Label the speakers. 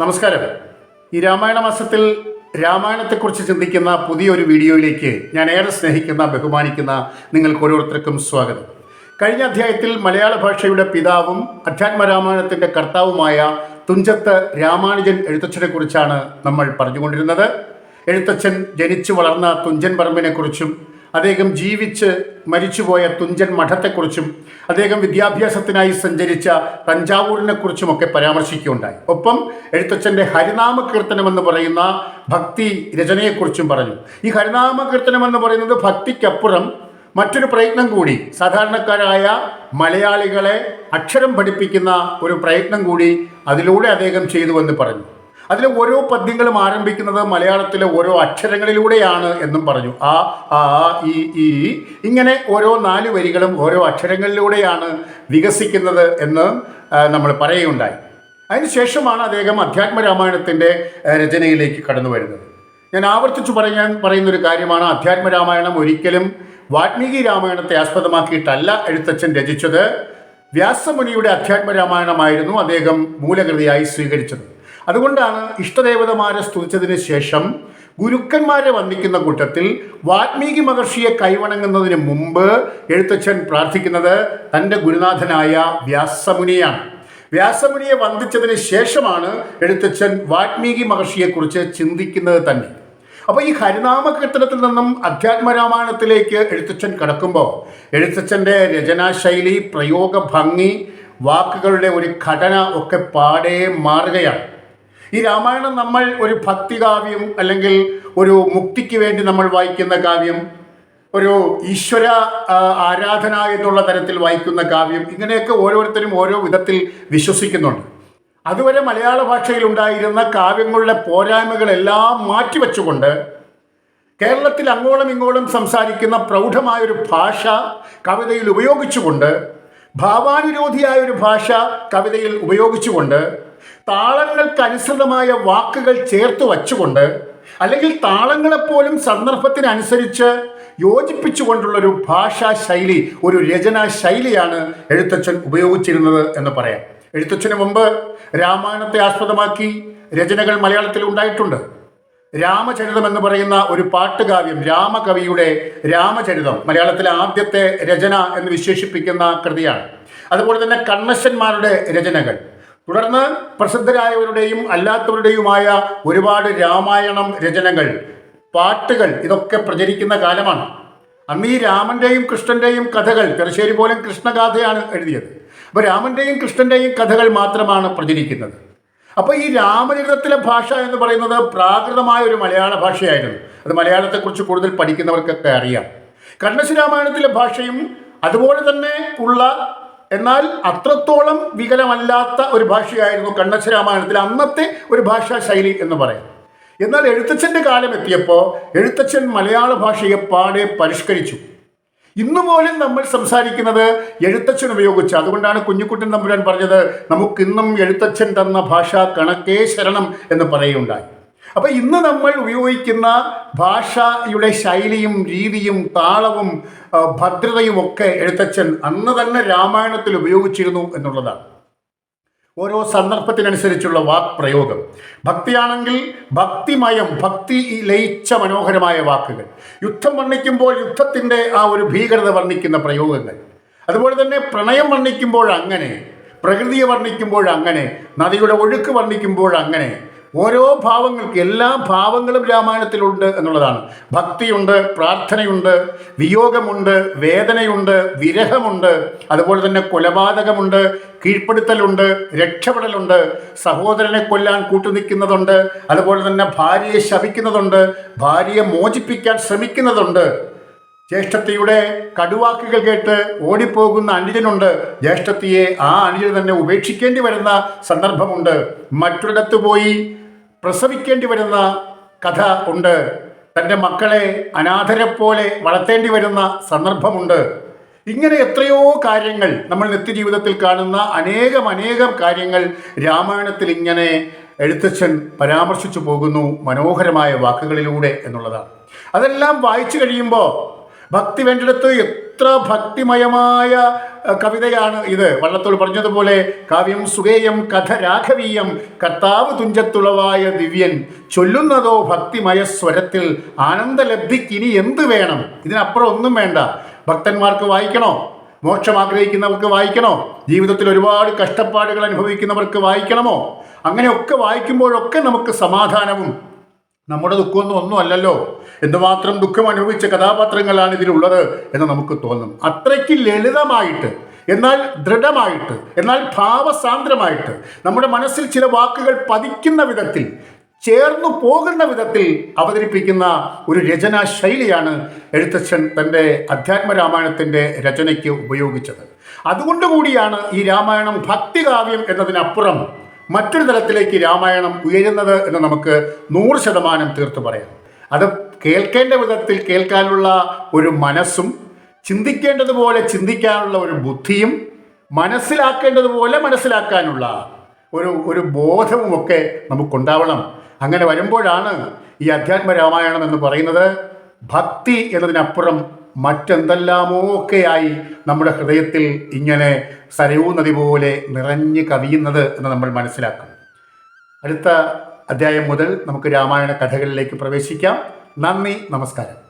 Speaker 1: നമസ്കാരം. ഈ രാമായണ മാസത്തിൽ രാമായണത്തെക്കുറിച്ച് ചിന്തിക്കുന്ന പുതിയൊരു വീഡിയോയിലേക്ക് ഞാൻ ഏറെ സ്നേഹിക്കുന്ന ബഹുമാനിക്കുന്ന നിങ്ങൾക്ക് ഓരോരുത്തർക്കും സ്വാഗതം. കഴിഞ്ഞ അധ്യായത്തിൽ മലയാള ഭാഷയുടെ പിതാവും അധ്യാത്മ രാമായണത്തിന്റെ കർത്താവുമായ തുഞ്ചത്ത് രാമാനുജൻ എഴുത്തച്ഛനെക്കുറിച്ചാണ് നമ്മൾ പറഞ്ഞുകൊണ്ടിരുന്നത്. എഴുത്തച്ഛൻ ജനിച്ചു വളർന്ന തുഞ്ചൻ പറമ്പിനെക്കുറിച്ചും അദ്ദേഹം ജീവിച്ച് മരിച്ചുപോയ തുഞ്ചൻ മഠത്തെക്കുറിച്ചും അദ്ദേഹം വിദ്യാഭ്യാസത്തിനായി സഞ്ചരിച്ച തഞ്ചാവൂരിനെക്കുറിച്ചുമൊക്കെ പരാമർശിക്കുകയുണ്ടായി. ഒപ്പം എഴുത്തച്ഛന്റെ ഹരിനാമ കീർത്തനം എന്ന് പറയുന്ന ഭക്തി രചനയെക്കുറിച്ചും പറഞ്ഞു. ഈ ഹരിനാമ കീർത്തനം എന്ന് പറയുന്നത് ഭക്തിക്കപ്പുറം മറ്റൊരു പ്രയത്നം കൂടി സാധാരണക്കാരായ മലയാളികളെ അക്ഷരം പഠിപ്പിക്കുന്ന ഒരു പ്രയത്നം കൂടി അതിലൂടെ അദ്ദേഹം ചെയ്തുവെന്ന് പറഞ്ഞു. അതിലെ ഓരോ പദ്യങ്ങളും ആരംഭിക്കുന്നത് മലയാളത്തിലെ ഓരോ അക്ഷരങ്ങളിലൂടെയാണ് എന്നും പറഞ്ഞു. ആ ആ ഈ ഈ ഇങ്ങനെ ഓരോ നാല് വരികളും ഓരോ അക്ഷരങ്ങളിലൂടെയാണ് വികസിക്കുന്നത് എന്ന് നമ്മൾ പറയുകയുണ്ടായി. അതിനുശേഷമാണ് അദ്ദേഹം അധ്യാത്മ രാമായണത്തിന്റെ ആ, രചനയിലേക്ക് കടന്നു വരുന്നത്. ഞാൻ ആവർത്തിച്ചു പറയാൻ പറയുന്നൊരു കാര്യമാണ്. അധ്യാത്മ രാമായണം ഒരിക്കലും വാൽമീകി രാമായണത്തെ ആസ്പദമാക്കിയിട്ടല്ല എഴുത്തച്ഛൻ രചിച്ചത്. വ്യാസമുനിയുടെ അധ്യാത്മ രാമായണമായിരുന്നു അദ്ദേഹം മൂലകൃതിയായി സ്വീകരിച്ചത്. അതുകൊണ്ടാണ് ഇഷ്ടദേവതമാരെ സ്തുതിച്ചതിന് ശേഷം ഗുരുക്കന്മാരെ വന്ദിക്കുന്ന കൂട്ടത്തിൽ വാൽമീകി മഹർഷിയെ കൈവണങ്ങുന്നതിന് മുമ്പ് എഴുത്തച്ഛൻ പ്രാർത്ഥിക്കുന്നത് തന്റെ ഗുരുനാഥനായ വ്യാസമുനിയാണ്. വ്യാസമുനിയെ വന്ദിച്ചതിന് ശേഷമാണ് എഴുത്തച്ഛൻ വാൽമീകി മഹർഷിയെക്കുറിച്ച് ചിന്തിക്കുന്നത് തന്നെ. അപ്പോൾ ഈ ഹരിനാമ കീർത്തനത്തിൽ നിന്നും അധ്യാത്മരാമായണത്തിലേക്ക് എഴുത്തച്ഛൻ കടക്കുമ്പോൾ എഴുത്തച്ഛന്റെ രചനാശൈലി പ്രയോഗ ഭംഗി വാക്കുകളുടെ ഒരു ഘടന ഒക്കെ പാടേ മാറുകയാണ്. ഈ രാമായണം നമ്മൾ ഒരു ഭക്തി കാവ്യം അല്ലെങ്കിൽ ഒരു മുക്തിക്ക് വേണ്ടി നമ്മൾ വായിക്കുന്ന കാവ്യം ഒരു ഈശ്വര ആരാധന എന്നുള്ള തരത്തിൽ വായിക്കുന്ന കാവ്യം ഇങ്ങനെയൊക്കെ ഓരോരുത്തരും ഓരോ വിധത്തിൽ വിശ്വസിക്കുന്നുണ്ട്. അതുവരെ മലയാള ഭാഷയിൽ ഉണ്ടായിരുന്ന കാവ്യങ്ങളുടെ പോരായ്മകളെല്ലാം മാറ്റിവെച്ചുകൊണ്ട് കേരളത്തിൽ അങ്ങോളം ഇങ്ങോളം സംസാരിക്കുന്ന പ്രൗഢമായൊരു ഭാഷ കവിതയിൽ ഉപയോഗിച്ചുകൊണ്ട് ഭാവാനുരോധിയായൊരു ഭാഷ കവിതയിൽ ഉപയോഗിച്ചുകൊണ്ട് താളങ്ങൾക്കനുസൃതമായ വാക്കുകൾ ചേർത്ത് വച്ചുകൊണ്ട് അല്ലെങ്കിൽ താളങ്ങളെപ്പോലും സന്ദർഭത്തിനനുസരിച്ച് യോജിപ്പിച്ചുകൊണ്ടുള്ളൊരു ഭാഷാ ശൈലി ഒരു രചനാ ശൈലിയാണ് എഴുത്തച്ഛൻ ഉപയോഗിച്ചിരുന്നത് എന്ന് പറയാം. എഴുത്തച്ഛന് മുമ്പ് രാമായണത്തെ ആസ്പദമാക്കി രചനകൾ മലയാളത്തിൽ ഉണ്ടായിട്ടുണ്ട്. രാമചരിതം എന്ന് പറയുന്ന ഒരു പാട്ടുകാവ്യം രാമകവിയുടെ രാമചരിതം മലയാളത്തിലെ ആദ്യത്തെ രചന എന്ന് വിശേഷിപ്പിക്കുന്ന കൃതിയാണ്. അതുപോലെ തന്നെ കണ്ണശന്മാരുടെ രചനകൾ. തുടർന്ന് പ്രസിദ്ധരായവരുടെയും അല്ലാത്തവരുടെയുമായ ഒരുപാട് രാമായണം രചനകൾ പാട്ടുകൾ ഇതൊക്കെ പ്രചരിക്കുന്ന കാലമാണ്. അന്ന് ഈ രാമന്റെയും കൃഷ്ണന്റെയും കഥകൾ തലശ്ശേരി പോലും കൃഷ്ണഗാഥയാണ് എഴുതിയത്. അപ്പോൾ രാമന്റെയും കൃഷ്ണന്റെയും കഥകൾ മാത്രമാണ് പ്രചരിക്കുന്നത്. അപ്പോൾ ഈ രാമചരിതത്തിലെ ഭാഷ എന്ന് പറയുന്നത് പ്രാകൃതമായ ഒരു മലയാള ഭാഷയായിരുന്നു. അത് മലയാളത്തെക്കുറിച്ച് കൂടുതൽ പഠിക്കുന്നവർക്കൊക്കെ അറിയാം. കണ്ണശി രാമായണത്തിലെ ഭാഷയും അതുപോലെ തന്നെ ഉള്ള എന്നാൽ അത്രത്തോളം വികലമല്ലാത്ത ഒരു ഭാഷയായിരുന്നു കണ്ണശ്ശരാമായണത്തിൽ അന്നത്തെ ഒരു ഭാഷാ ശൈലി എന്ന് പറയും. എന്നാൽ എഴുത്തച്ഛന്റെ കാലം എത്തിയപ്പോൾ എഴുത്തച്ഛൻ മലയാള ഭാഷയെ പാടെ പരിഷ്കരിച്ചു. ഇന്നു പോലും നമ്മൾ സംസാരിക്കുന്നത് എഴുത്തച്ഛൻ ഉപയോഗിച്ച്. അതുകൊണ്ടാണ് കുഞ്ഞുകുട്ടൻ തമ്പുരാൻ പറഞ്ഞത് നമുക്കിന്നും എഴുത്തച്ഛൻ തന്ന ഭാഷ കണക്കേ ശരണം എന്ന് പറയുകയുണ്ടായി. അപ്പൊ ഇന്ന് നമ്മൾ ഉപയോഗിക്കുന്ന ഭാഷയുടെ ശൈലിയും രീതിയും താളവും ഭദ്രതയും ഒക്കെ എഴുത്തച്ഛൻ അന്ന് തന്നെ രാമായണത്തിൽ ഉപയോഗിച്ചിരുന്നു എന്നുള്ളതാണ്. ഓരോ സന്ദർഭത്തിനനുസരിച്ചുള്ള വാക് പ്രയോഗം ഭക്തിയാണെങ്കിൽ ഭക്തിമയം ഭക്തി ലയിച്ച മനോഹരമായ വാക്കുകൾ. യുദ്ധം വർണിക്കുമ്പോൾ യുദ്ധത്തിന്റെ ആ ഒരു ഭീകരത വർണിക്കുന്ന പ്രയോഗങ്ങൾ. അതുപോലെ തന്നെ പ്രണയം വർണിക്കുമ്പോൾ അങ്ങനെ പ്രകൃതിയെ വർണിക്കുമ്പോൾ അങ്ങനെ നദിയുടെ ഒഴുക്ക് വർണിക്കുമ്പോൾ അങ്ങനെ ഓരോ ഭാവങ്ങൾക്ക് എല്ലാ ഭാവങ്ങളും രാമായണത്തിലുണ്ട് എന്നുള്ളതാണ്. ഭക്തിയുണ്ട് പ്രാർത്ഥനയുണ്ട് വിയോഗമുണ്ട് വേദനയുണ്ട് വിരഹമുണ്ട് അതുപോലെ തന്നെ കൊലപാതകമുണ്ട് കീഴ്പ്പെടുത്തലുണ്ട് രക്ഷപ്പെടലുണ്ട് സഹോദരനെ കൊല്ലാൻ കൂട്ടുനിൽക്കുന്നതുണ്ട് അതുപോലെ തന്നെ ഭാര്യയെ ശപിക്കുന്നതുണ്ട് ഭാര്യയെ മോചിപ്പിക്കാൻ ശ്രമിക്കുന്നതുണ്ട്. ജ്യേഷ്ഠത്തിയുടെ കടുവാക്കുകൾ കേട്ട് ഓടിപ്പോകുന്ന അനുജനുണ്ട് ജ്യേഷ്ഠത്തിയെ ആ അനുജൻ തന്നെ ഉപേക്ഷിക്കേണ്ടി വരുന്ന സന്ദർഭമുണ്ട്. മറ്റൊരിടത്ത് പോയി പ്രസവിക്കേണ്ടി വരുന്ന കഥ ഉണ്ട്. തന്റെ മക്കളെ അനാഥരെ പോലെ വളർത്തേണ്ടി വരുന്ന സന്ദർഭമുണ്ട്. ഇങ്ങനെ എത്രയോ കാര്യങ്ങൾ നമ്മൾ നിത്യജീവിതത്തിൽ കാണുന്ന അനേകം അനേകം കാര്യങ്ങൾ രാമായണത്തിൽ ഇങ്ങനെ എഴുത്തച്ഛൻ പരാമർശിച്ചു പോകുന്നു മനോഹരമായ വാക്കുകളിലൂടെ എന്നുള്ളതാണ്. അതെല്ലാം വായിച്ചു കഴിയുമ്പോൾ ഭക്തി വേണ്ടിടത്ത് എത്ര ഭക്തിമയമായ കവിതയാണ് ഇത്. വള്ളത്തോൾ പറഞ്ഞതുപോലെ കാവ്യം സുഗേയം കഥ രാഘവീയം കർത്താവ് തുഞ്ചത്തുളവായ ദിവ്യൻ ചൊല്ലുന്നതോ ഭക്തിമയ സ്വരത്തിൽ ആനന്ദലബ്ധിക്ക് ഇനി എന്ത് വേണം? ഇതിനപ്പുറം ഒന്നും വേണ്ട. ഭക്തന്മാർക്ക് വായിക്കണോ? മോക്ഷം ആഗ്രഹിക്കുന്നവർക്ക് വായിക്കണോ? ജീവിതത്തിൽ ഒരുപാട് കഷ്ടപ്പാടുകൾ അനുഭവിക്കുന്നവർക്ക് വായിക്കണമോ? അങ്ങനെയൊക്കെ വായിക്കുമ്പോഴൊക്കെ നമുക്ക് സമാധാനവും നമ്മുടെ ദുഃഖമൊന്നും ഒന്നും അല്ലല്ലോ എന്തുമാത്രം ദുഃഖം അനുഭവിച്ച കഥാപാത്രങ്ങളാണ് ഇതിലുള്ളത് എന്ന് നമുക്ക് തോന്നും. അത്രയ്ക്ക് ലളിതമായിട്ട് എന്നാൽ ദൃഢമായിട്ട് എന്നാൽ ഭാവസാന്ദ്രമായിട്ട് നമ്മുടെ മനസ്സിൽ ചില വാക്കുകൾ പതിക്കുന്ന വിധത്തിൽ ചേർന്നു പോകുന്ന വിധത്തിൽ അവതരിപ്പിക്കുന്ന ഒരു രചനാ ശൈലിയാണ് എഴുത്തച്ഛൻ തന്റെ അധ്യാത്മരാമായണത്തിന്റെ രചനയ്ക്ക് ഉപയോഗിച്ചത്. അതുകൊണ്ട് കൂടിയാണ് ഈ രാമായണം ഭക്തികാവ്യം എന്നതിനപ്പുറം മറ്റൊരു തലത്തിലേക്ക് രാമായണം ഉയരുന്നത് എന്ന് നമുക്ക് നൂറ് ശതമാനം തീർത്തു പറയാം. അത് കേൾക്കേണ്ട വിധത്തിൽ കേൾക്കാനുള്ള ഒരു മനസ്സും ചിന്തിക്കേണ്ടതുപോലെ ചിന്തിക്കാനുള്ള ഒരു ബുദ്ധിയും മനസ്സിലാക്കേണ്ടതുപോലെ മനസ്സിലാക്കാനുള്ള ഒരു ഒരു ബോധവും ഒക്കെ നമുക്കുണ്ടാവണം. അങ്ങനെ വരുമ്പോഴാണ് ഈ അധ്യാത്മ രാമായണം എന്ന് പറയുന്നത് ഭക്തി എന്നതിനപ്പുറം മറ്റെന്തെല്ലാമോ ഒക്കെയായി നമ്മുടെ ഹൃദയത്തിൽ ഇങ്ങനെ സരയൂ നദി പോലെ നിറഞ്ഞു കവിയുന്നത് എന്ന് നമ്മൾ മനസ്സിലാക്കും. അടുത്ത അധ്യായം മുതൽ നമുക്ക് രാമായണ കഥകളിലേക്ക് പ്രവേശിക്കാം. നന്ദി നമസ്കാരം.